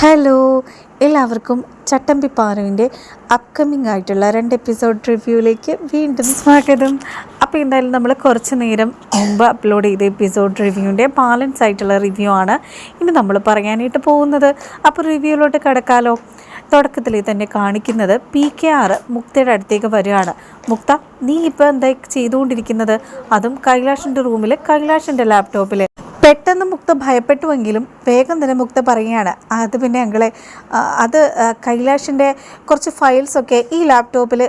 Hello എല്ലാവർക്കും ചട്ടമ്പി പാറുവിന്റെ upcoming ആയിട്ടുള്ള രണ്ട് എപ്പിസോഡ് റിവ്യൂവിലേക്ക് വീണ്ടും സ്വാഗതം. അപ്പോൾ എന്തായാലും നമ്മൾ കുറച്ച് നേരം മുമ്പ് അപ്ലോഡ് ചെയ്ത എപ്പിസോഡ് റിവ്യൂവിന്റെ ബാലൻസ് ആയിട്ടുള്ള റിവ്യൂ ആണ് ഇനി നമ്മൾ പറയാനായിട്ട് പോകുന്നത്. അപ്പോൾ റിവ്യൂവിലോട്ട് കിടക്കാലോ. തുടക്കത്തിൽ തന്നെ കാണിക്കുന്നത് പി കെ ആർ മുക്തയുടെ അടുത്തേക്ക് വരികയാണ്. മുക്ത നീ ഇപ്പോൾ എന്താ ചെയ്തുകൊണ്ടിരിക്കുന്നത്? അതും കൈലാഷിന്റെ റൂമിൽ കൈലാഷിന്റെ ലാപ്ടോപ്പിൽ പെട്ടെന്ന് മുക്ത ഭയപ്പെട്ടുവെങ്കിലും വേഗം തന്നെ മുക്ത പറയുകയാണ്. അത് പിന്നെ ഞങ്ങളെ അത് കൈലാഷിന്റെ കുറച്ച് ഫയൽസൊക്കെ ഈ ലാപ്ടോപ്പിൽ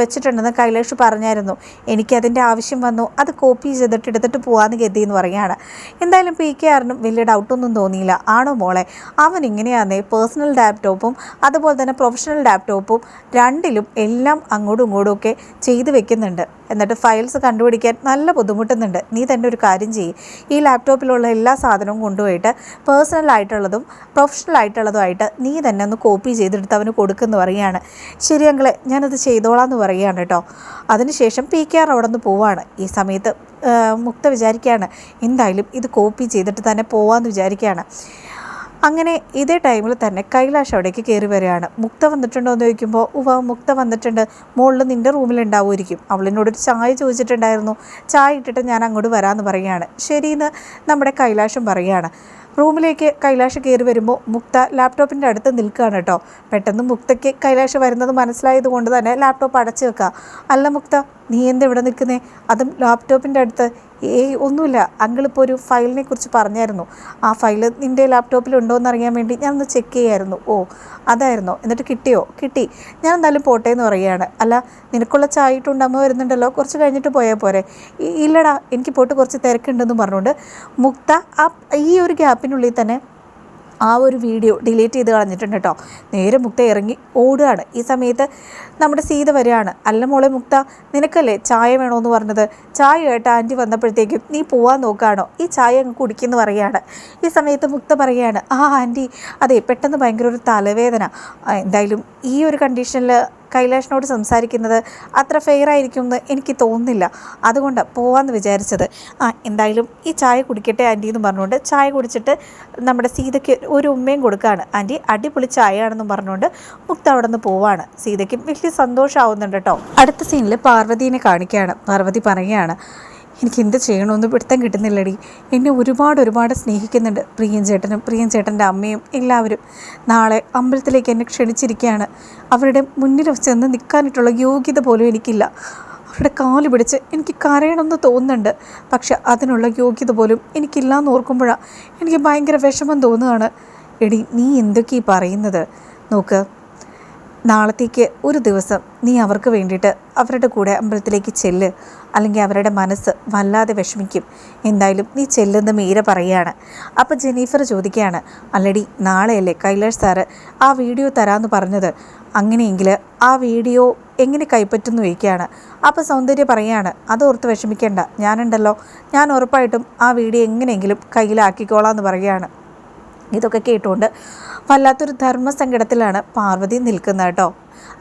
വെച്ചിട്ടുണ്ടെന്ന് കൈലേഷ് പറഞ്ഞായിരുന്നു. എനിക്കതിന്റെ ആവശ്യം വന്നു. അത് കോപ്പി ചെയ്തിട്ട് എടുത്തിട്ട് പോകാമെന്ന് ഗതി എന്ന് പറയുകയാണ്. എന്തായാലും പി കെ ആറിനും വലിയ ഡൗട്ടൊന്നും തോന്നിയില്ല. ആണോ മോളെ? അവൻ ഇങ്ങനെയാന്നേ പേഴ്സണൽ ലാപ്ടോപ്പും അതുപോലെ തന്നെ പ്രൊഫഷണൽ ലാപ്ടോപ്പും രണ്ടിലും എല്ലാം അങ്ങോട്ടും ഇങ്ങോട്ടും ഒക്കെ ചെയ്ത് വെക്കുന്നുണ്ട്. എന്നിട്ട് ഫയൽസ് കണ്ടുപിടിക്കാൻ നല്ല ബുദ്ധിമുട്ടുന്നുണ്ട്. നീ തന്നെ ഒരു കാര്യം ചെയ്യും. ഈ ലാപ്ടോപ്പിലുള്ള എല്ലാ സാധനവും കൊണ്ടുപോയിട്ട് പേഴ്സണൽ ആയിട്ടുള്ളതും പ്രൊഫഷണൽ ആയിട്ടുള്ളതുമായിട്ട് നീ തന്നെ ഒന്ന് കോപ്പി ചെയ്തെടുത്ത് അവന് കൊടുക്കുമെന്ന് പറയുകയാണ്. ശരി ഞാനത് ചെയ്തോളാം എന്ന് പറയുകയാണ് കേട്ടോ. അതിനുശേഷം പി കെ ആർ അവിടെ നിന്ന് പോവാണ്. ഈ സമയത്ത് മുക്ത വിചാരിക്കുകയാണ് എന്തായാലും ഇത് കോപ്പി ചെയ്തിട്ട് തന്നെ പോവാമെന്ന് വിചാരിക്കുകയാണ്. അങ്ങനെ ഇതേ ടൈമിൽ തന്നെ കൈലാഷ് അവിടേക്ക് കയറി വരികയാണ്. മുക്ത വന്നിട്ടുണ്ടോ എന്ന് ചോദിക്കുമ്പോൾ ഉവ മുക്ത വന്നിട്ടുണ്ട്. മുകളിൽ നിന്റെ റൂമിലുണ്ടാവുമായിരിക്കും അവളിനോടൊരു ചായ ചോദിച്ചിട്ടുണ്ടായിരുന്നു. ചായ ഇട്ടിട്ട് ഞാൻ അങ്ങോട്ട് വരാമെന്ന് പറയുകയാണ്. ശരിയെന്ന് നമ്മുടെ കൈലാഷും പറയുകയാണ്. റൂമിലേക്ക് കൈലാഷ് കയറി വരുമ്പോൾ മുക്ത ലാപ്ടോപ്പിന്റെ അടുത്ത് നിൽക്കുകയാണ് കേട്ടോ. പെട്ടെന്ന് മുക്തയ്ക്ക് കൈലാഷ് വരുന്നത് മനസ്സിലായത് കൊണ്ട് തന്നെ ലാപ്ടോപ്പ് അടച്ചു വെക്കുക. അല്ല മുക്ത നീ എന്താ ഇവിടെ നിൽക്കുന്നേ? അതും ലാപ്ടോപ്പിന്റെ അടുത്ത് ഏയ് ഒന്നുമില്ല. അങ്കിളിപ്പോൾ ഒരു ഫയലിനെ കുറിച്ച് പറഞ്ഞായിരുന്നു. ആ ഫയൽ നിന്റെ ലാപ്ടോപ്പിലുണ്ടോ എന്ന് അറിയാൻ വേണ്ടി ഞാനൊന്ന് ചെക്ക് ചെയ്യായിരുന്നു. ഓ അതായിരുന്നോ. എന്നിട്ട് കിട്ടിയോ? കിട്ടി. ഞാൻ എന്തായാലും പോട്ടെ എന്ന് പറയുകയാണ്. അല്ല നിനക്കുള്ള ചായ ഇട്ടുണ്ട് അമ്മ വരുന്നുണ്ടല്ലോ. കുറച്ച് കഴിഞ്ഞിട്ട് പോയാൽ പോരെ. "ഇ- ഇല്ലടാ എനിക്ക് പോയിട്ട് കുറച്ച് തിരക്കുണ്ടെന്ന് പറഞ്ഞുകൊണ്ട് മുക്ത ആ ഈ ഒരു ഗ്യാപ്പിനുള്ളിൽ തന്നെ ആ ഒരു വീഡിയോ ഡിലീറ്റ് ചെയ്ത് കളഞ്ഞിട്ടുണ്ട് കേട്ടോ. നേരെ മുക്ത ഇറങ്ങി ഓടുകയാണ്. ഈ സമയത്ത് നമ്മുടെ സീത വരികയാണ്. അല്ല മോളെ മുക്ത നിനക്കല്ലേ ചായ വേണമെന്ന് പറഞ്ഞത്? ചായ കേട്ട ആന്റി വന്നപ്പോഴത്തേക്കും നീ പോവാൻ നോക്കുകയാണോ ഈ ചായ അങ്ങ് കുടിക്കുമെന്ന് പറയുകയാണ്. ഈ സമയത്ത് മുക്ത പറയുകയാണ് ആ ആന്റി അതെ പെട്ടെന്ന് ഭയങ്കര ഒരു തലവേദന. എന്തായാലും ഈ ഒരു കണ്ടീഷനിൽ കൈലാഷിനോട് സംസാരിക്കുന്നത് അത്ര ഫെയർ ആയിരിക്കും എന്ന് എനിക്ക് തോന്നുന്നില്ല. അതുകൊണ്ട് പോവാമെന്ന് വിചാരിച്ചത്. ആ എന്തായാലും ഈ ചായ കുടിക്കട്ടെ ആന്റി എന്ന് പറഞ്ഞുകൊണ്ട് ചായ കുടിച്ചിട്ട് നമ്മുടെ സീതയ്ക്ക് ഒരു ഉമ്മയും കൊടുക്കുകയാണ് ആന്റി അടിപൊളി ചായയാണെന്നും പറഞ്ഞുകൊണ്ട് മുക്ത അവിടെ നിന്ന് പോവാണ്. സീതയ്ക്കും വലിയ സന്തോഷമാവുന്നുണ്ട് കേട്ടോ. അടുത്ത സീനിൽ പാർവതീനെ കാണിക്കുകയാണ്. പാർവതി പറയുകയാണ് എനിക്ക് എന്ത് ചെയ്യണമെന്ന് പിടുത്തം കിട്ടുന്നില്ലടി. എന്നെ ഒരുപാട് ഒരുപാട് സ്നേഹിക്കുന്നുണ്ട് പ്രിയൻ ചേട്ടനും പ്രിയൻ ചേട്ടന്റെ അമ്മയും എല്ലാവരും. നാളെ അമ്പലത്തിലേക്ക് എന്നെ ക്ഷണിച്ചിരിക്കുകയാണ്. അവരുടെ മുന്നിൽ ചെന്ന് നിൽക്കാനായിട്ടുള്ള യോഗ്യത പോലും എനിക്കില്ല. അവരുടെ കാൽ പിടിച്ച് എനിക്ക് കരയണമെന്ന് തോന്നുന്നുണ്ട്. പക്ഷെ അതിനുള്ള യോഗ്യത പോലും എനിക്കില്ലാന്ന് ഓർക്കുമ്പോഴാണ് എനിക്ക് ഭയങ്കര വിഷമം തോന്നുകയാണ്. എടി നീ എന്തൊക്കെയാണ് പറയുന്നത്? നോക്ക് നാളത്തേക്ക് ഒരു ദിവസം നീ അവർക്ക് വേണ്ടിയിട്ട് അവരുടെ കൂടെ അമ്പലത്തിലേക്ക് ചെല്ല്. അല്ലെങ്കിൽ അവരുടെ മനസ്സ് വല്ലാതെ വിഷമിക്കും. എന്തായാലും നീ ചെല്ലുന്ന മീര പറയുകയാണ്. അപ്പോൾ ജെനീഫർ ചോദിക്കുകയാണ് അല്ലടി നാളെയല്ലേ കൈലാഷ് സാറ് ആ വീഡിയോ തരാമെന്ന് പറഞ്ഞത്? അങ്ങനെയെങ്കിൽ ആ വീഡിയോ എങ്ങനെ കൈപ്പറ്റുന്നു ചോദിക്കുകയാണ്. അപ്പോൾ സൗന്ദര്യ പറയുകയാണ് അതോർത്ത് വിഷമിക്കേണ്ട ഞാനുണ്ടല്ലോ. ഞാൻ ഉറപ്പായിട്ടും ആ വീഡിയോ എങ്ങനെയെങ്കിലും കയ്യിലാക്കിക്കോളാം എന്ന് പറയുകയാണ്. ഇതൊക്കെ കേട്ടുകൊണ്ട് വല്ലാത്തൊരു ധർമ്മസങ്കടത്തിലാണ് പാർവതി നിൽക്കുന്നത് കേട്ടോ.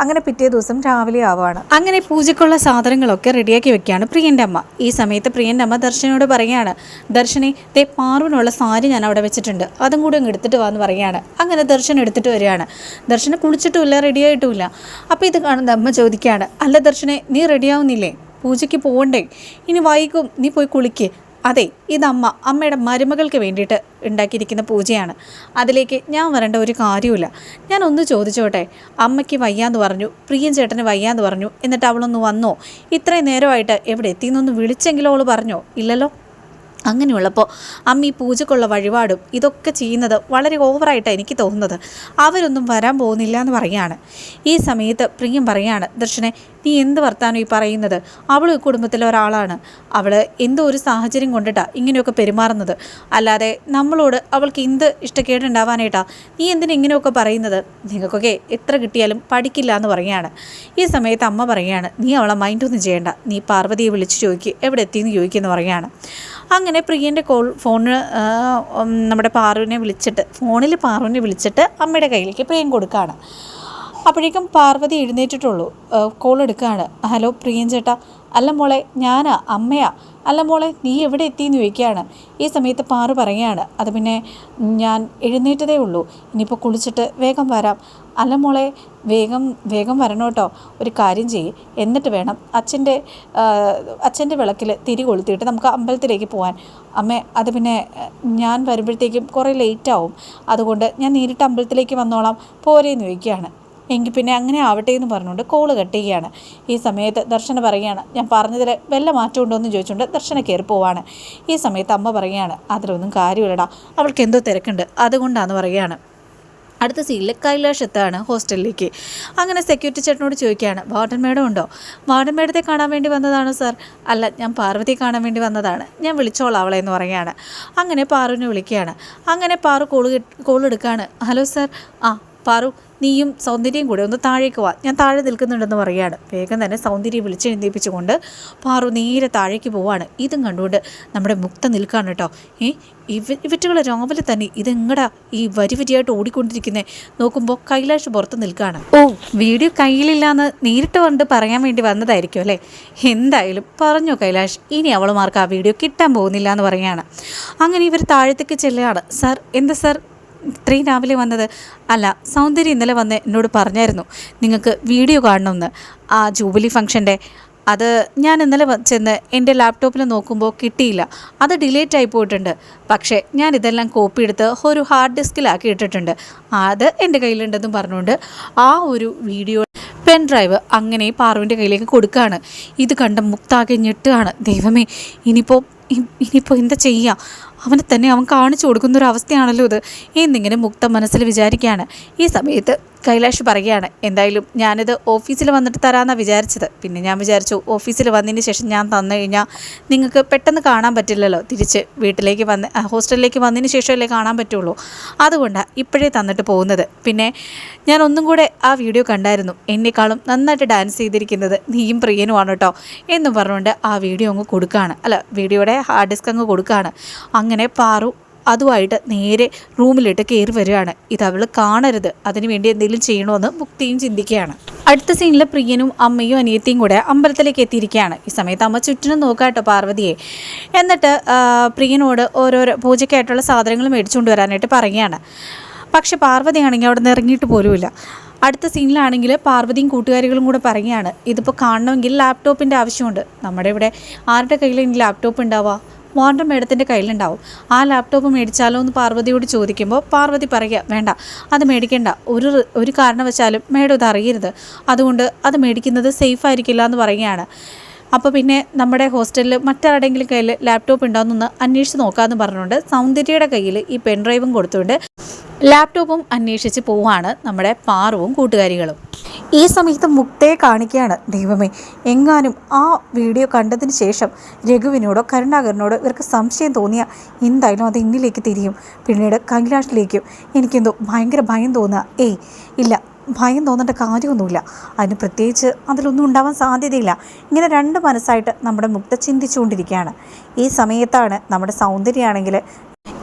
അങ്ങനെ പിറ്റേ ദിവസം രാവിലെ ആവുകയാണ് അങ്ങനെ പൂജയ്ക്കുള്ള സാധനങ്ങളൊക്കെ റെഡിയാക്കി വെക്കുകയാണ് പ്രിയന്റെ അമ്മ. ഈ സമയത്ത് പ്രിയന്റെ അമ്മ ദർശനോട് പറയുകയാണ് ദർശനെ ദേ പാറുവിനുള്ള സാരി ഞാൻ അവിടെ വെച്ചിട്ടുണ്ട്. അതും കൂടെ അങ്ങ് എടുത്തിട്ട് വാന്ന് പറയുകയാണ്. അങ്ങനെ ദർശനം എടുത്തിട്ട് വരികയാണ്. ദർശനം കുളിച്ചിട്ടുമില്ല റെഡിയായിട്ടുമില്ല അപ്പോൾ ഇത് കാണുന്ന അമ്മ ചോദിക്കുകയാണ് അല്ല ദർശനെ നീ റെഡിയാവുന്നില്ലേ പൂജയ്ക്ക് പോകണ്ടേ ഇനി വൈകും നീ പോയി കുളിക്ക്. അതെ ഇതമ്മ അമ്മയുടെ മരുമകൾക്ക് വേണ്ടിയിട്ട് ഉണ്ടാക്കിയിരിക്കുന്ന പൂജയാണ്. അതിലേക്ക് ഞാൻ വരേണ്ട ഒരു കാര്യമില്ല ഞാൻ ഒന്ന് ചോദിച്ചോട്ടെ? അമ്മയ്ക്ക് വയ്യാന്ന് പറഞ്ഞു പ്രിയൻ ചേട്ടന് വയ്യാന്ന് പറഞ്ഞു എന്നിട്ട് അവളൊന്ന് വന്നോ? ഇത്രയും നേരമായിട്ട് എവിടെ എത്തിയെന്നൊന്ന് വിളിച്ചെങ്കിലും അവൾ പറഞ്ഞോ? ഇല്ലല്ലോ? അങ്ങനെയുള്ളപ്പോൾ അമ്മ ഈ പൂജക്കുള്ള വഴിപാടും ഇതൊക്കെ ചെയ്യുന്നത് വളരെ ഓവറായിട്ടാണ് എനിക്ക് തോന്നുന്നത്. അവരൊന്നും വരാൻ പോകുന്നില്ല എന്ന് പറയാണ് ഈ സമയത്ത് പ്രിയം പറയാണ് ദർശനെ നീ എന്ത് വർത്താനം ഈ പറയുന്നത്? അവൾ കുടുംബത്തിലെ ഒരാളാണ്. അവൾ എന്തോ ഒരു സാഹചര്യം കൊണ്ടിട്ടാണ് ഇങ്ങനെയൊക്കെ പെരുമാറുന്നത്. അല്ലാതെ നമ്മളോട് അവൾക്ക് എന്ത് ഇഷ്ടക്കേടുണ്ടാവാനായിട്ടാ? നീ എന്തിനെ ഇങ്ങനെയൊക്കെ പറയുന്നത്? നിങ്ങൾക്കൊക്കെ എത്ര കിട്ടിയാലും പഠിക്കില്ല എന്ന് പറയുകയാണ് ഈ സമയത്ത് അമ്മ പറയുകയാണ് നീ അവളെ മൈൻഡൊന്നും ചെയ്യേണ്ട. നീ പാർവതിയെ വിളിച്ച് ചോദിക്കുക എവിടെ എത്തിയെന്ന് ചോദിക്കുമെന്ന് പറയുകയാണ് അങ്ങനെ പ്രിയന്റെ കോൾ ഫോണിന് നമ്മുടെ പാറുവിനെ വിളിച്ചിട്ട് ഫോണിൽ പാറുവിനെ വിളിച്ചിട്ട് അമ്മയുടെ കയ്യിലേക്ക് പ്രിയൻ കൊടുക്കുകയാണ് അപ്പോഴേക്കും പാർവതി എഴുന്നേറ്റിട്ടുള്ളൂ. കോൾ എടുക്കുകയാണ് ഹലോ പ്രിയൻ ചേട്ടാ. അല്ല മോളെ ഞാനാ അമ്മയാ. അല്ല മോളെ നീ എവിടെ എത്തിയെന്ന് ചോദിക്കുകയാണ്. ഈ സമയത്ത് പാറു പറയുകയാണ്. അത് പിന്നെ ഞാൻ എഴുന്നേറ്റതേ ഉള്ളൂ. ഇനിയിപ്പോൾ കുളിച്ചിട്ട് വേഗം വരാം. അല്ല മോളെ വേഗം വേഗം വരണം കേട്ടോ. ഒരു കാര്യം ചെയ്യ്. എന്നിട്ട് വേണം അച്ഛന്റെ അച്ഛന്റെ വിളക്കിൽ തിരി കൊളുത്തിയിട്ട് നമുക്ക് അമ്പലത്തിലേക്ക് പോകാൻ അമ്മേ അത് പിന്നെ ഞാൻ വരുമ്പോഴത്തേക്കും കുറേ ലേറ്റ് ആവും. അതുകൊണ്ട് ഞാൻ നേരിട്ട് അമ്പലത്തിലേക്ക് വന്നോളാം. പോരേന്ന് ചോദിക്കുകയാണ്. എങ്കിൽ പിന്നെ അങ്ങനെ ആവട്ടെ എന്ന് പറഞ്ഞുകൊണ്ട് കോൾ കട്ട് ഈ സമയത്ത് ദർശന പറയുകയാണ് ഞാൻ പറഞ്ഞതിൽ വല്ല മാറ്റം ഉണ്ടോ എന്ന് ചോദിച്ചുകൊണ്ട് ദർശന കയറി പോവാണ്. ഈ സമയത്ത് അമ്മ പറയുകയാണ് അതിലൊന്നും കാര്യമില്ലടാ അവൾക്ക് എന്തോ തിരക്കുണ്ട് അതുകൊണ്ടാന്ന് പറയുകയാണ്. അടുത്ത സീനിൽ കൈലാഷ് എത്താണ് ഹോസ്റ്റലിലേക്ക്. അങ്ങനെ സെക്യൂരിറ്റി ചേട്ടനോട് ചോദിക്കുകയാണ് വാർഡൻ മേഡം ഉണ്ടോ? വാർഡൻ മേഡത്തെ കാണാൻ വേണ്ടി വന്നതാണോ സാർ അല്ല ഞാൻ പാർവതി കാണാൻ വേണ്ടി വന്നതാണ്. ഞാൻ വിളിച്ചോളാം അവളെ എന്ന് പറയുകയാണ്. അങ്ങനെ പാറുവിനെ വിളിക്കുകയാണ്. അങ്ങനെ പാറു കോൾ കോൾ എടുക്കുകയാണ് ഹലോ സാർ ആ പാറു നീയും സൗന്ദര്യം കൂടെ ഒന്ന് താഴേക്ക് വാ. ഞാൻ താഴെ നിൽക്കുന്നുണ്ടെന്ന് പറയുകയാണ്. വേഗം തന്നെ സൗന്ദര്യം വിളിച്ചെഴുന്നേപ്പിച്ചുകൊണ്ട് പാറു നേരെ താഴേക്ക് പോവാണ്. ഇതും കണ്ടുകൊണ്ട് നമ്മുടെ മുക്ത നിൽക്കുകയാണ് കേട്ടോ. ഏ ഇവ ഇവറ്റുകൾ രാവിലെ തന്നെ ഇതെങ്ങടാ ഈ വരി വരിയായിട്ട് ഓടിക്കൊണ്ടിരിക്കുന്നത് നോക്കുമ്പോൾ കൈലാഷ് പുറത്ത് നിൽക്കുകയാണ് ഓ. വീഡിയോ കയ്യിലില്ലാന്ന് നേരിട്ട് കൊണ്ട് പറയാൻ വേണ്ടി വന്നതായിരിക്കും അല്ലേ? എന്തായാലും പറഞ്ഞു കൈലാഷ് ഇനി അവളുമാർക്ക് ആ വീഡിയോ കിട്ടാൻ പോകുന്നില്ല എന്ന് പറയുകയാണ്. അങ്ങനെ ഇവർ താഴത്തേക്ക് ചെല്ലുകയാണ്. സാർ എന്താ സാർ? ഇത്രയും രാവിലെ വന്നത് അല്ല സൗന്ദര്യം ഇന്നലെ വന്ന് എന്നോട് പറഞ്ഞായിരുന്നു നിങ്ങൾക്ക് വീഡിയോ കാണണമെന്ന്. ആ ജൂബിലി ഫംഗ്ഷന്റെ അത് ഞാൻ ഇന്നലെ ചെന്ന് എന്റെ ലാപ്ടോപ്പിൽ നോക്കുമ്പോൾ കിട്ടിയില്ല. അത് ഡിലേറ്റ് ആയി പോയിട്ടുണ്ട്. പക്ഷേ ഞാൻ ഇതെല്ലാം കോപ്പി എടുത്ത് ഒരു ഹാർഡ് ഡിസ്കിലാക്കി ഇട്ടിട്ടുണ്ട്. അത് എന്റെ കയ്യിലുണ്ടെന്നും പറഞ്ഞുകൊണ്ട് ആ ഒരു വീഡിയോ പെൻ ഡ്രൈവ് അങ്ങനെ പാറുവിന്റെ കയ്യിലേക്ക് കൊടുക്കുകയാണ്. ഇത് കണ്ട മുക്താകെ ഞെട്ടുകയാണ്. ദൈവമേ ഇനിയിപ്പോൾ ഇനിയിപ്പോൾ എന്താ ചെയ്യുക? അവനെ തന്നെ അവൻ കാണിച്ചു കൊടുക്കുന്ന ഒരു അവസ്ഥയാണല്ലോ ഇത്. എന്നിങ്ങനെ മുക്ത മനസ്സിൽ വിചാരിക്കുകയാണ്. ഈ സമയത്ത് കൈലാഷ് പറയുകയാണ് എന്തായാലും ഞാനിത് ഓഫീസിൽ വന്നിട്ട് തരാമെന്നാണ് വിചാരിച്ചത്. പിന്നെ ഞാൻ വിചാരിച്ചു ഓഫീസിൽ വന്നതിന് ശേഷം ഞാൻ തന്നു കഴിഞ്ഞാൽ നിങ്ങൾക്ക് പെട്ടെന്ന് കാണാൻ പറ്റില്ലല്ലോ. തിരിച്ച് വീട്ടിലേക്ക് വന്ന് ഹോസ്റ്റലിലേക്ക് വന്നതിന് ശേഷമല്ലേ കാണാൻ പറ്റുള്ളൂ. അതുകൊണ്ടാണ് ഇപ്പോഴേ തന്നിട്ട് പോകുന്നത്. പിന്നെ ഞാൻ ഒന്നും കൂടെ ആ വീഡിയോ കണ്ടായിരുന്നു. എന്നെക്കാളും നന്നായിട്ട് ഡാൻസ് ചെയ്തിരിക്കുന്നത് നീയും പ്രിയനുമാണ് കേട്ടോ എന്നും പറഞ്ഞുകൊണ്ട് ആ വീഡിയോ അങ്ങ് കൊടുക്കുകയാണ്. അല്ല വീഡിയോയുടെ ഹാർഡ് ഡിസ്ക് അങ്ങ് കൊടുക്കുകയാണ്. അങ്ങനെ പാറു അതുമായിട്ട് നേരെ റൂമിലിട്ട് കയറി വരികയാണ്. ഇത് അവൾ കാണരുത്. അതിനുവേണ്ടി എന്തെങ്കിലും ചെയ്യണമെന്ന് മുക്തിയും ചിന്തിക്കുകയാണ്. അടുത്ത സീനിൽ പ്രിയനും അമ്മയും അനിയത്തിയും കൂടെ അമ്പലത്തിലേക്ക് എത്തിയിരിക്കുകയാണ്. ഈ സമയത്ത് അമ്മ ചുറ്റിനും നോക്കാട്ടോ പാർവതിയെ. എന്നിട്ട് പ്രിയനോട് ഓരോരോ പൂജയ്ക്കായിട്ടുള്ള സാധനങ്ങൾ മേടിച്ചുകൊണ്ട് വരാനായിട്ട് പറയുകയാണ്. പക്ഷെ പാർവതി ആണെങ്കിൽ അവിടെ നിന്ന് ഇറങ്ങിയിട്ട് പോലുമില്ല. അടുത്ത സീനിലാണെങ്കിൽ പാർവതിയും കൂട്ടുകാരികളും കൂടെ പറയുകയാണ് ഇതിപ്പോൾ കാണണമെങ്കിൽ ലാപ്ടോപ്പിന്റെ ആവശ്യമുണ്ട്. നമ്മുടെ ഇവിടെ ആരുടെ കയ്യിൽ ഇനി ലാപ്ടോപ്പ് ഉണ്ടാവുക? മോഹന്റെ മേഡത്തിന്റെ കയ്യിലുണ്ടാവും. ആ ലാപ്ടോപ്പ് മേടിച്ചാലോ എന്ന് പാർവതിയോട് ചോദിക്കുമ്പോൾ പാർവതി പറയുക വേണ്ട അത് മേടിക്കേണ്ട. ഒരു ഒരു കാരണവശാലും മേഡം ഇത് അറിയരുത്. അതുകൊണ്ട് അത് മേടിക്കുന്നത് സേഫ് ആയിരിക്കില്ല എന്ന് പറയുകയാണ്. അപ്പോൾ പിന്നെ നമ്മുടെ ഹോസ്റ്റലിൽ മറ്റാരുടെങ്കിലും കയ്യിൽ ലാപ്ടോപ്പ് ഉണ്ടോയെന്നൊന്ന് അന്വേഷിച്ച് നോക്കാമെന്ന് പറഞ്ഞുകൊണ്ട് സൗന്ദര്യയുടെ കയ്യിൽ ഈ പെൻഡ്രൈവും കൊടുത്തുകൊണ്ട് ലാപ്ടോപ്പും അന്വേഷിച്ച് പോവുകയാണ് നമ്മുടെ പാറുവും കൂട്ടുകാരികളും. ഈ സമയത്ത് മുക്തയെ കാണിക്കുകയാണ് ദൈവമേ. എങ്ങാനും ആ വീഡിയോ കണ്ടതിന് ശേഷം രഘുവിനോടോ കരുണാകരനോടോ ഇവർക്ക് സംശയം തോന്നിയ എന്തായാലും അത് എന്നിലേക്ക് തിരിയും. പിന്നീട് കൈലാഷിലേക്കും എനിക്കെന്തോ ഭയങ്കര ഭയം തോന്നുക. ഏയ് ഇല്ല ഭയം തോന്നേണ്ട കാര്യമൊന്നുമില്ല. അതിന് പ്രത്യേകിച്ച് അതിലൊന്നും ഉണ്ടാവാൻ സാധ്യതയില്ല. ഇങ്ങനെ രണ്ട് മനസ്സായിട്ട് നമ്മുടെ മുക്ത ചിന്തിച്ചുകൊണ്ടിരിക്കുകയാണ്. ഈ സമയത്താണ് നമ്മുടെ സൗന്ദര്യമാണെങ്കിൽ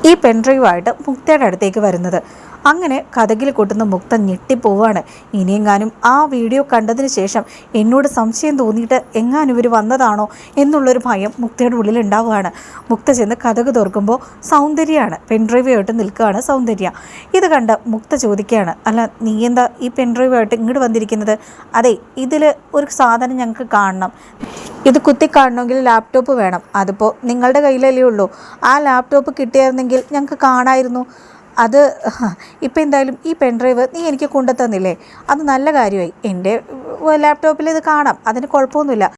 ഈ പെൻഡ്രൈവായിട്ട് മുക്തയുടെ അടുത്തേക്ക് വരുന്നത്. അങ്ങനെ കഥകിൽ കൊട്ടുന്ന മുക്ത ഞെട്ടിപ്പോവാണ്. ഇനിയെങ്ങാനും ആ വീഡിയോ കണ്ടതിന് ശേഷം എന്നോട് സംശയം തോന്നിയിട്ട് എങ്ങാനും ഇവർ വന്നതാണോ എന്നുള്ളൊരു ഭയം മുക്തയുടെ ഉള്ളിൽ ഉണ്ടാവുകയാണ്. മുക്ത ചെന്ന് കഥക് തുറക്കുമ്പോൾ സൗന്ദര്യമാണ് പെൻഡ്രൈവായിട്ട് നിൽക്കുകയാണ് സൗന്ദര്യ. ഇത് കണ്ട് മുക്ത ചോദിക്കുകയാണ് അല്ല നീ എന്താ ഈ പെൻഡ്രൈവായിട്ട് ഇങ്ങോട്ട് വന്നിരിക്കുന്നത്? അതെ ഇതിൽ ഒരു സാധനം ഞങ്ങൾക്ക് കാണണം. ഇത് കുത്തി കാണണമെങ്കിൽ ലാപ്ടോപ്പ് വേണം. അതിപ്പോൾ നിങ്ങളുടെ കയ്യിലല്ലേ ഉള്ളൂ. ആ ലാപ്ടോപ്പ് കിട്ടിയായിരുന്നെങ്കിൽ ഞങ്ങൾക്ക് കാണായിരുന്നു. അത് ഇപ്പം എന്തായാലും ഈ പെൻഡ്രൈവ് നീ എനിക്ക് കൊണ്ടുതന്നില്ലേ അത് നല്ല കാര്യമായി. എന്റെ ലാപ്ടോപ്പിൽ ഇത് കാണാം. അതിന് കുഴപ്പമൊന്നുമില്ല.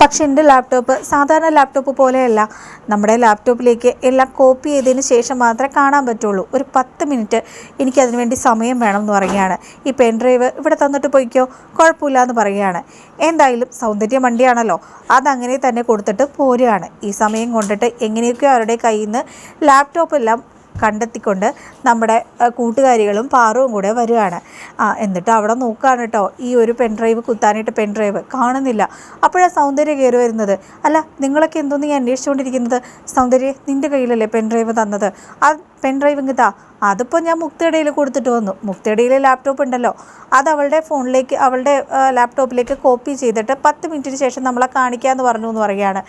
പക്ഷെ എന്റെ ലാപ്ടോപ്പ് സാധാരണ ലാപ്ടോപ്പ് പോലെയല്ല. നമ്മുടെ ലാപ്ടോപ്പിലേക്ക് എല്ലാം കോപ്പി ചെയ്തതിന് ശേഷം മാത്രമേ കാണാൻ പറ്റുള്ളൂ. ഒരു പത്ത് മിനിറ്റ് എനിക്ക് അതിനുവേണ്ടി സമയം വേണം എന്ന് പറയുകയാണ്. ഈ പെൻഡ്രൈവ് ഇവിടെ തന്നിട്ട് പോയിക്കോ? കുഴപ്പമില്ല എന്ന് പറയുകയാണ്. എന്തായാലും സൗന്ദര്യ വണ്ടിയാണല്ലോ അതങ്ങനെ തന്നെ കൊടുത്തിട്ട് പോരുകയാണ്. ഈ സമയം കൊണ്ടിട്ട് എങ്ങനെയൊക്കെയോ അവരുടെ കയ്യിൽ നിന്ന് ലാപ്ടോപ്പ് എല്ലാം കണ്ടെത്തിക്കൊണ്ട് നമ്മുടെ കൂട്ടുകാരികളും പാറവും കൂടെ വരികയാണ് ആ എന്നിട്ട് അവിടെ നോക്കുകയാണ് കേട്ടോ ഈ ഒരു പെൻഡ്രൈവ് കുത്താനായിട്ട് പെൻഡ്രൈവ് കാണുന്നില്ല. അപ്പോഴാണ് സൗന്ദര്യ കയറി വരുന്നത്. അല്ല നിങ്ങളൊക്കെ എന്തോന്ന് ഈ അന്വേഷിച്ചുകൊണ്ടിരിക്കുന്നത്? സൗന്ദര്യ നിന്റെ കയ്യിലല്ലേ പെൻഡ്രൈവ് തന്നത്? ആ പെൻഡ്രൈവ് ഇങ്ങ് താ അതിപ്പോൾ ഞാൻ മുക്തയുടെയിൽ കൊടുത്തിട്ട് വന്നു. മുക്തയുടെയിൽ ലാപ്ടോപ്പ് ഉണ്ടല്ലോ. അത് അവളുടെ ഫോണിലേക്ക് അവളുടെ ലാപ്ടോപ്പിലേക്ക് കോപ്പി ചെയ്തിട്ട് പത്ത് മിനിറ്റിന് ശേഷം നമ്മളെ കാണിക്കാമെന്ന് പറഞ്ഞു എന്ന് പറയുകയാണ്.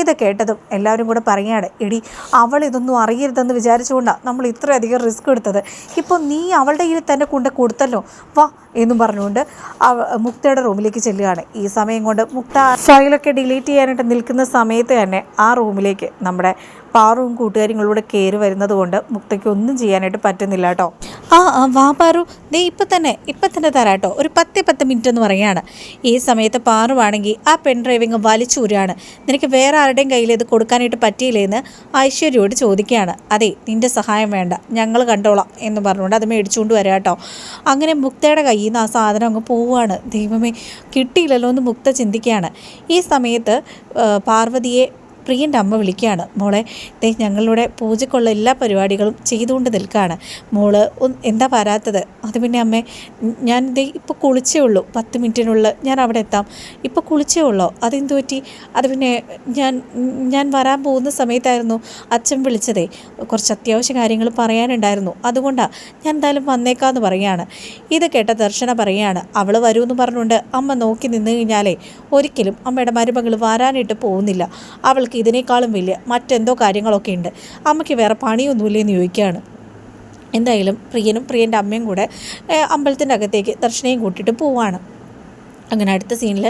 ഇത് കേട്ടതും എല്ലാവരും കൂടെ പറയുകയാണ് എടി അവൾ ഇതൊന്നും അറിയരുതെന്ന് വിചാരിച്ചുകൊണ്ടാണ് നമ്മൾ ഇത്രയധികം റിസ്ക് എടുത്തത്. ഇപ്പോൾ നീ അവളുടെ കയ്യിൽ തന്നെ കൊണ്ട് കൊടുത്തല്ലോ. വാ എന്നും പറഞ്ഞുകൊണ്ട് മുക്തയുടെ റൂമിലേക്ക് ചെല്ലുകയാണ്. ഈ സമയം കൊണ്ട് മുക്ത ഫയലൊക്കെ ഡിലീറ്റ് ചെയ്യാനായിട്ട് നിൽക്കുന്ന സമയത്ത് തന്നെ ആ റൂമിലേക്ക് നമ്മുടെ പാറുവും കൂട്ടുകാരികളൂടെ കയറി വരുന്നത് കൊണ്ട് മുക്തയ്ക്ക് ഒന്നും ചെയ്യാനായിട്ട് പറ്റുന്നില്ല കേട്ടോ. ആ ആ, വാ പാറു. ദേ ഇപ്പം തന്നെ ഇപ്പം തന്നെ തരാം കേട്ടോ. ഒരു പത്ത് പത്ത് മിനിറ്റ് എന്ന് പറയാണ് ഈ സമയത്ത് പാറുവാണെങ്കിൽ ആ പെൺ ഡ്രൈവിങ് വലിച്ചൂരാണ് നിനക്ക് വേറെ ആരുടെയും കയ്യിൽ ഇത് കൊടുക്കാനായിട്ട് പറ്റിയില്ലേന്ന് ഐശ്വര്യയോട് ചോദിക്കുകയാണ്. അതെ നിന്റെ സഹായം വേണ്ട. ഞങ്ങൾ കണ്ടോളാം എന്ന് പറഞ്ഞുകൊണ്ട് അത് മേടിച്ചുകൊണ്ട് വരാം കേട്ടോ. അങ്ങനെ മുക്തയുടെ കയ്യിൽ നിന്ന് ആ സാധനം അങ്ങ് പോവുകയാണ്. ദൈവമേ കിട്ടിയില്ലല്ലോ എന്ന് മുക്ത ചിന്തിക്കുകയാണ്. ഈ സമയത്ത് പാർവതിയെ പ്രിയന്റെ അമ്മ വിളിക്കുകയാണ്. മോളെ ദേ ഞങ്ങളുടെ പൂജയ്ക്കുള്ള എല്ലാ പരിപാടികളും ചെയ്തുകൊണ്ട് നിൽക്കുകയാണ്. മോൾ എന്താ വരാത്തത്? അത് പിന്നെ അമ്മേ ഞാൻ ദേ ഇപ്പോൾ കുളിച്ചേ ഉള്ളൂ. പത്ത് മിനിറ്റിനുള്ളിൽ ഞാൻ അവിടെ എത്താം. ഇപ്പോൾ കുളിച്ചേ ഉള്ളോ? അതെന്തു പറ്റി? അത് പിന്നെ ഞാൻ ഞാൻ വരാൻ പോകുന്ന സമയത്തായിരുന്നു അച്ഛൻ വിളിച്ചതേ. കുറച്ച് അത്യാവശ്യ കാര്യങ്ങൾ പറയാനുണ്ടായിരുന്നു. അതുകൊണ്ടാണ് ഞാൻ എന്തായാലും വന്നേക്കാമെന്ന് പറയുകയാണ്. ഇത് കേട്ട ദർശന പറയുകയാണ്. അവൾ വരുമെന്ന് പറഞ്ഞുകൊണ്ട് അമ്മ നോക്കി നിന്ന് കഴിഞ്ഞാലേ ഒരിക്കലും അമ്മയുടെ മരുമകൾ വരാനായിട്ട് പോകുന്നില്ല. അവൾക്ക് ഇതിനേക്കാളും വലിയ മറ്റെന്തോ കാര്യങ്ങളൊക്കെ ഉണ്ട്. അമ്മയ്ക്ക് വേറെ പണിയൊന്നുമില്ല എന്ന് ചോദിക്കുകയാണ്. എന്തായാലും പ്രിയനും പ്രിയന്റെ അമ്മയും കൂടെ അമ്പലത്തിന്റെ അകത്തേക്ക് ദർശനയും കൂട്ടിയിട്ട് പോവാണ്. അങ്ങനെ അടുത്ത സീനിൽ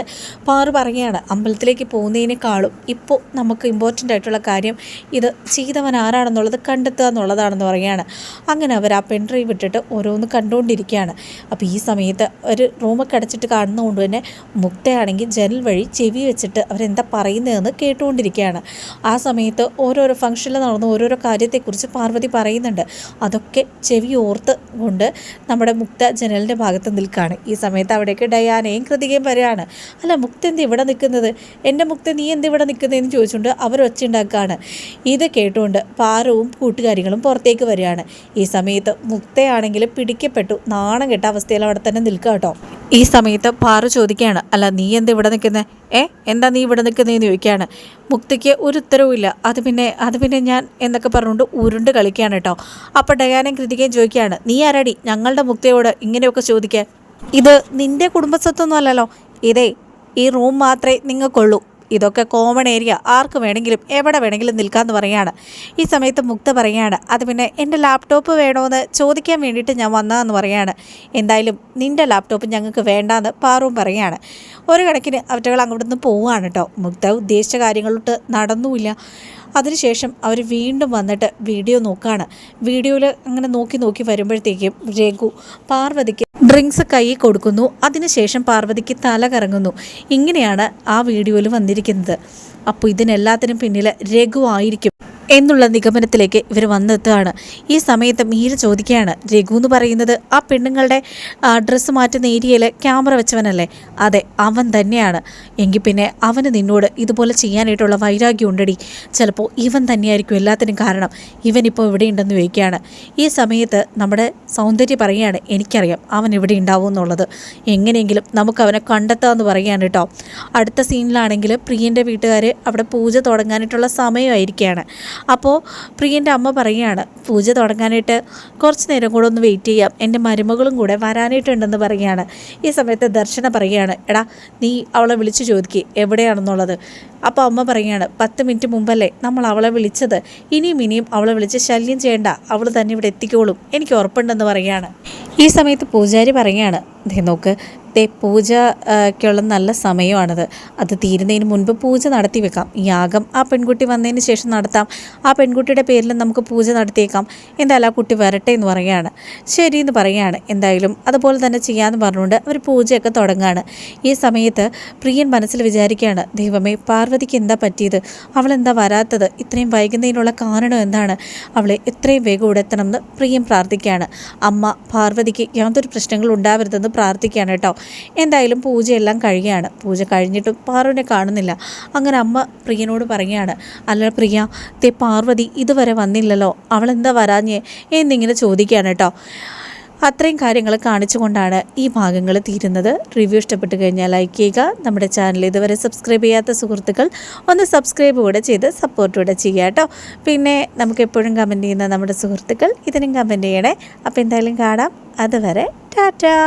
പാറു പറയുകയാണ് അമ്പലത്തിലേക്ക് പോകുന്നതിനേക്കാളും ഇപ്പോൾ നമുക്ക് ഇമ്പോർട്ടന്റ് ആയിട്ടുള്ള കാര്യം ഇത് ചെയ്തവൻ ആരാണെന്നുള്ളത് കണ്ടെത്തുക എന്നുള്ളതാണെന്ന് പറയുകയാണ്. അങ്ങനെ അവർ ആ പെൺഡ്രൈവ് ഇട്ടിട്ട് ഓരോന്ന് കണ്ടുകൊണ്ടിരിക്കുകയാണ്. അപ്പോൾ ഈ സമയത്ത് ഒരു റൂമൊക്കെ അടച്ചിട്ട് കാണുന്നതുകൊണ്ട് തന്നെ മുക്തയാണെങ്കിൽ ജനൽ വഴി ചെവി വെച്ചിട്ട് അവരെന്താ പറയുന്നതെന്ന് കേട്ടുകൊണ്ടിരിക്കുകയാണ്. ആ സമയത്ത് ഓരോരോ ഫംഗ്ഷനിൽ നടന്ന ഓരോരോ കാര്യത്തെക്കുറിച്ച് പാർവതി പറയുന്നുണ്ട്. അതൊക്കെ ചെവി ഓർത്ത് കൊണ്ട് നമ്മുടെ മുക്ത ജനലിന്റെ ഭാഗത്ത് നിൽക്കുകയാണ് ഈ സമയത്ത് അവിടേക്ക് ഡയാനയും കൃതികയും വരികയാണ് അല്ല മുക്ത എന്ത് ഇവിടെ നിൽക്കുന്നത്? എന്റെ മുക്ത നീ എന്ത് ഇവിടെ നിൽക്കുന്നതെന്ന് ചോദിച്ചുകൊണ്ട് അവർ ഒച്ചുണ്ടാക്കുകയാണ് ഇത് കേട്ടുകൊണ്ട് പാറവും കൂട്ടുകാരികളും പുറത്തേക്ക് വരികയാണ്. ഈ സമയത്ത് മുക്തയാണെങ്കിൽ പിടിക്കപ്പെട്ടു. നാണം കെട്ട അവസ്ഥയിൽ അവിടെ തന്നെ നിൽക്കുക കേട്ടോ. ഈ സമയത്ത് പാറു ചോദിക്കുകയാണ് അല്ല നീ എന്ത് ഇവിടെ നിൽക്കുന്നത് ഏ എന്താ നീ ഇവിടെ നിൽക്കുന്നതെന്ന് ചോദിക്കുകയാണ്. മുക്തിക്ക് ഒരു ഉത്തരവുമില്ല അത് പിന്നെ അത് പിന്നെ ഞാൻ എന്നൊക്കെ പറഞ്ഞുകൊണ്ട് ഉരുണ്ട് കളിക്കുകയാണ് കേട്ടോ. അപ്പോൾ ഡയാനും കൃതികയും ചോദിക്കുകയാണ് നീ ആരാടി? ഞങ്ങളുടെ മുക്തയോട് ഇങ്ങനെയൊക്കെ ചോദിക്കാൻ ഇത് നിന്റെ കുടുംബസ്വത്തൊന്നും അല്ലല്ലോ. ഇതേ ഈ റൂം മാത്രമേ നിങ്ങൾക്കുള്ളൂ. ഇതൊക്കെ കോമൺ ഏരിയ. ആർക്ക് വേണമെങ്കിലും എവിടെ വേണമെങ്കിലും നിൽക്കാമെന്ന് പറയാണ്. ഈ സമയത്ത് മുക്ത പറയാണ് അത് പിന്നെ എന്റെ ലാപ്ടോപ്പ് വേണമെന്ന് ചോദിക്കാൻ വേണ്ടിയിട്ട് ഞാൻ വന്നതെന്ന് പറയാണ്. എന്തായാലും നിന്റെ ലാപ്ടോപ്പ് ഞങ്ങൾക്ക് വേണ്ടാന്ന് പാറും പറയാണ്. ഒരു കണക്കിന് അവറ്റകൾ അങ്ങോട്ട് നിന്ന് പോവുകയാണ് കേട്ടോ മുക്ത ഉദ്ദേശിച്ച കാര്യങ്ങളോട്ട് നടന്നുമില്ല. അതിനുശേഷം അവർ വീണ്ടും വന്നിട്ട് വീഡിയോ നോക്കുകയാണ് വീഡിയോയിൽ അങ്ങനെ നോക്കി നോക്കി വരുമ്പോഴത്തേക്കും രഘു പാർവതിക്ക് ഡ്രിങ്ക്സ് കൈ കൊടുക്കുന്നു. അതിനുശേഷം പാർവതിക്ക് തല കറങ്ങുന്നു. ഇങ്ങനെയാണ് ആ വീഡിയോയിൽ വന്നിരിക്കുന്നത്. അപ്പോൾ ഇതിനെല്ലാത്തിനും പിന്നിൽ രഘു ആയിരിക്കും എന്നുള്ള നിഗമനത്തിലേക്ക് ഇവർ വന്നെത്തുകയാണ്. ഈ സമയത്ത് മീര ചോദിക്കുകയാണ് രഘു എന്ന് പറയുന്നത് ആ പെണ്ണുങ്ങളുടെ ഡ്രസ്സ് മാറ്റുന്ന ഏരിയയിൽ ക്യാമറ വെച്ചവനല്ലേ? അതെ അവൻ തന്നെയാണ്. എങ്കിൽ പിന്നെ അവന് നിന്നോട് ഇതുപോലെ ചെയ്യാനായിട്ടുള്ള വൈരാഗ്യം ഉണ്ടടി. ചിലപ്പോൾ ഇവൻ തന്നെയായിരിക്കും എല്ലാത്തിനും കാരണം. ഇവനിപ്പോൾ ഇവിടെ ഉണ്ടെന്ന് ചോദിക്കുകയാണ്. ഈ സമയത്ത് നമ്മുടെ സൗന്ദര്യം പറയുകയാണ് എനിക്കറിയാം അവൻ ഇവിടെ ഉണ്ടാവും എന്നുള്ളത്. എങ്ങനെയെങ്കിലും നമുക്ക് അവനെ കണ്ടെത്താമെന്ന് പറയുകയാണ് കേട്ടോ. അടുത്ത സീനിലാണെങ്കിൽ പ്രിയന്റെ വീട്ടുകാർ അവിടെ പൂജ തുടങ്ങാനായിട്ടുള്ള സമയമായിരിക്കുകയാണ്. അപ്പോൾ പ്രിയന്റെ അമ്മ പറയുകയാണ് പൂജ തുടങ്ങാനായിട്ട് കുറച്ച് നേരം കൂടെ ഒന്ന് വെയിറ്റ് ചെയ്യാം. എന്റെ മരുമകളും കൂടെ വരാനായിട്ടുണ്ടെന്ന് പറയുകയാണ്. ഈ സമയത്ത് ദർശന പറയുകയാണ് എടാ നീ അവളെ വിളിച്ചു ചോദിക്കുക എവിടെയാണെന്നുള്ളത്? അപ്പോൾ അമ്മ പറയുകയാണ് പത്ത് മിനിറ്റ് മുമ്പല്ലേ നമ്മൾ അവളെ വിളിച്ചത്. ഇനിയും ഇനിയും അവളെ വിളിച്ച് ശല്യം ചെയ്യേണ്ട. അവൾ തന്നെ ഇവിടെ എത്തിക്കോളും. എനിക്ക് ഉറപ്പുണ്ടെന്ന് പറയുകയാണ്. ഈ സമയത്ത് പൂജാരി പറയുകയാണ് നോക്ക് ദേ പൂജയ്ക്കുള്ള നല്ല സമയമാണത്. അത് തീരുന്നതിന് മുൻപ് പൂജ നടത്തി വെക്കാം. യാഗം ആ പെൺകുട്ടി വന്നതിന് ശേഷം നടത്താം. ആ പെൺകുട്ടിയുടെ പേരിൽ നമുക്ക് പൂജ നടത്തിയേക്കാം. എന്തായാലും ആ കുട്ടി വരട്ടെ എന്ന് പറയുകയാണ്. ശരി എന്ന് പറയുകയാണ്. എന്തായാലും അതുപോലെ തന്നെ ചെയ്യാമെന്ന് പറഞ്ഞുകൊണ്ട് അവർ പൂജയൊക്കെ തുടങ്ങുകയാണ്. ഈ സമയത്ത് പ്രിയൻ മനസ്സിൽ വിചാരിക്കുകയാണ് ദൈവമേ പാർവതിക്ക് എന്താ പറ്റിയത്? അവളെന്താ വരാത്തത്? ഇത്രയും വൈകുന്നതിനുള്ള കാരണം എന്താണ്? അവളെ എത്രയും വേഗം ഉടത്തണമെന്ന് പ്രിയം പ്രാർത്ഥിക്കുകയാണ്. അമ്മ പാർവതിക്ക് യാതൊരു പ്രശ്നങ്ങളും ഉണ്ടാവരുതെന്ന് പ്രാർത്ഥിക്കുകയാണ് കേട്ടോ. എന്തായാലും പൂജയെല്ലാം കഴിയുകയാണ് പൂജ കഴിഞ്ഞിട്ട് പാറുവിനെ കാണുന്നില്ല. അങ്ങനെ അമ്മ പ്രിയനോട് പറയുകയാണ് അല്ല പ്രിയ തേ പാർവതി ഇതുവരെ വന്നില്ലല്ലോ. അവളെന്താ വരാഞ്ഞേ? എന്നിങ്ങനെ ചോദിക്കുകയാണ് കേട്ടോ. അത്രയും കാര്യങ്ങൾ കാണിച്ചുകൊണ്ടാണ് ഈ ഭാഗങ്ങൾ തീരുന്നത്. റിവ്യൂ ഇഷ്ടപ്പെട്ട് കഴിഞ്ഞാൽ ലൈക്ക് ചെയ്യുക. നമ്മുടെ ചാനൽ ഇതുവരെ സബ്സ്ക്രൈബ് ചെയ്യാത്ത സുഹൃത്തുക്കൾ ഒന്ന് സബ്സ്ക്രൈബ് കൂടെ ചെയ്ത് സപ്പോർട്ട് കൂടെ ചെയ്യുക കേട്ടോ. പിന്നെ നമുക്ക് എപ്പോഴും കമന്റ് ചെയ്യുന്ന നമ്മുടെ സുഹൃത്തുക്കൾ ഇതിനും കമന്റ് ചെയ്യണേ. അപ്പോൾ എന്തായാലും കാണാം. അതുവരെ ടാറ്റാ.